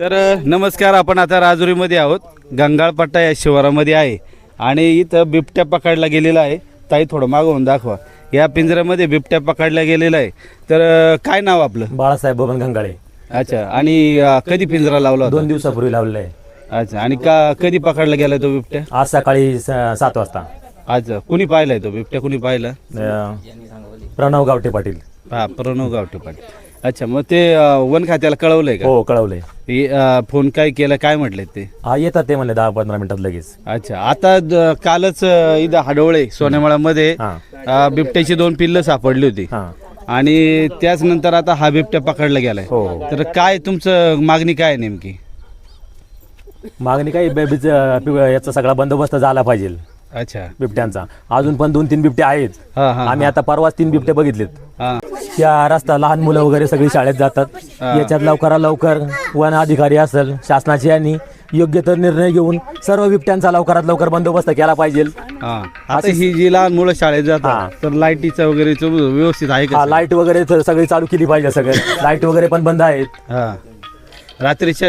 तर नमस्कार आपण आता राजुरीमध्ये आहोत. गंगाळपट्टा या शिवारामध्ये आहे. आणि इथं बिबट्या पकडला गेलेला आहे. ताई थोडं मागवून दाखवा. या पिंजऱ्यामध्ये बिबट्या पकडला गेलेला आहे. तर काय नाव आपलं? बाळासाहेब बबन गंगाळे. अच्छा आणि अ, कधी पिंजरा लावला होता? दोन दिवसापूर्वी लावलेलं आहे. अच्छा आणि का कधी पकडला गेला तो बिबट्या? आज सकाळी स- सात वाजता. अच्छा कुणी पाहिलाय तो बिबट्या? कुणी पाहिला? अं, प्रणव गावठे पाटील. हा प्रणव गावठे पाटील. अच्छा मग ते अ, वन खात्याला कळवलंय का? हो कळवले हे, अ, फोन काय केला काय म्हटले ते? हा येतात ते म्हणले दहा पंधरा मिनिटात लगेच. अच्छा आता द- कालच अ, इथं हाडोळे सोनेमाळामध्ये हा. अ, बिबट्याची दोन पिल्लं सापडली होती. हा. आणि त्याच नंतर आता हा बिबट्या पकडला गेलाय. हो हो. तर काय तुमचं मागणी काय आहे नेमकी? मागणी काही बेबीच याचा सगळा बंदोबस्त झाला पाहिजे. अच्छा. बिबट्यांचा. अजून पण दोन तीन बिबटे आहेत. हा हा आम्ही आता परवाच तीन बिबटे बघितलेत. हा. त्या रस्ता लहान मुलं वगैरे सगळी शाळेत जातात. याच्यात लवकरात लवकर वन अधिकारी असेल शासनाचे यांनी योग्य तर निर्णय घेऊन सर्व बिबट्यांचा लवकरात लवकर बंदोबस्त केला पाहिजे. हा. आता ही जी लहान मुलं शाळेत हा. जातात तर लाईटीचं वगैरे व्यवस्थित आहे का हा लाइट वगैरे तर सगळी चालू केली पाहिजे सगळे. लाइट वगैरे पण बंद आहेत. हा. रात्रीच्या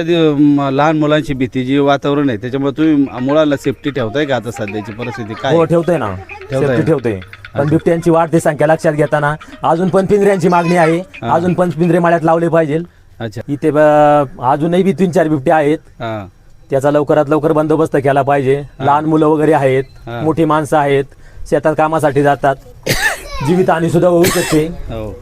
लहान मुलांची भीती जी वातावरण आहे त्याच्यामुळे तुम्ही मुलाला सेफ्टी ठेवताय का आता सध्याची परिस्थिती? काय हो ठेवतोय ना. ठेवताय. सेफ्टी ठेवतोय. पण बिबट्यांची वाढती संख्या लक्षात घेताना अजून पण पिंजऱ्यांची मागणी आहे. अजून पण पिंजरे माळ्यात लावले पाहिजे. अच्छा. इथे ब- अजूनही बी तीन चार बिबटे आहेत. हा. त्याचा लवकरात लवकर बंदोबस्त केला पाहिजे. लहान मुलं वगैरे आहेत हा. मोठी माणसं आहेत शेतात कामासाठी जातात. जीवितहानी सुद्धा होऊ शकते. हो.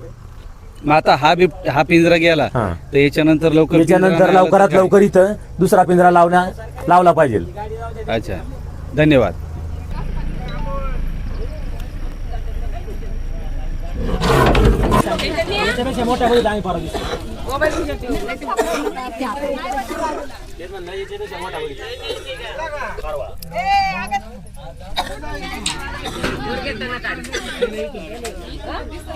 मग आता हा बिब हा पिंजरा गेला हा. तर याच्यानंतर लवकर पिंजरा नाही लवकरात आला तर लवकर इथं दुसरा पिंजरा लावण्या लावला पाहिजे? अच्छा धन्यवाद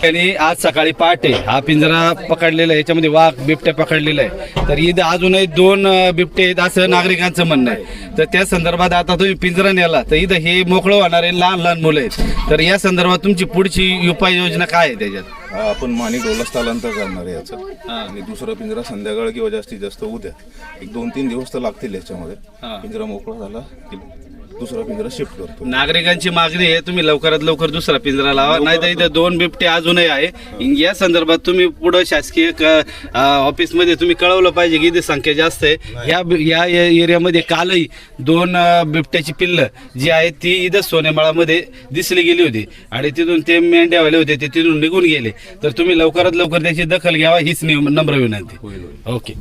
त्यांनी आज सकाळी पहाटे हा पिंजरा पकडलेला आहे याच्यामध्ये वाघ बिबट्या पकडलेला आहे. तर इथं अजूनही दोन बिबटे आहेत असं नागरिकांचं म्हणणं आहे. तर त्या संदर्भात आता तुम्ही पिंजरा नेला तर इथं हे मोकळं होणारे लहान लहान मुलं आहेत. तर या संदर्भात तुमची पुढची उपाययोजना काय आहे त्याच्यात? आपण माणी डोला स्थलांतर करणार आहे याचं. आणि दुसरं पिंजरा संध्याकाळ किंवा जास्तीत जास्त उद्या. एक दोन तीन दिवस तर लागतील याच्यामध्ये. पिंजरा मोकळा झाला की दुसरा पिंजरा शिफ्ट करतो. नागरिकांची मागणी आहे तुम्ही लवकरात लवकर दुसरा पिंजरा लावा. नाही तर इथे दोन बिबटे अजूनही आहे. या संदर्भात तुम्ही पुढे शासकीय ऑफिसमध्ये तुम्ही कळवलं पाहिजे की इथे संख्या जास्त आहे. या या एरियामध्ये कालही दोन बिबट्याची पिल्लं जी आहेत ती इथं सोनेमाळामध्ये दिसली गेली होती. आणि तिथून ते मेंढ्यावाले होते ते तिथून निघून गेले. तर तुम्ही लवकरात लवकर त्याची दखल घ्यावा हीच नम्र विनंती. ओके.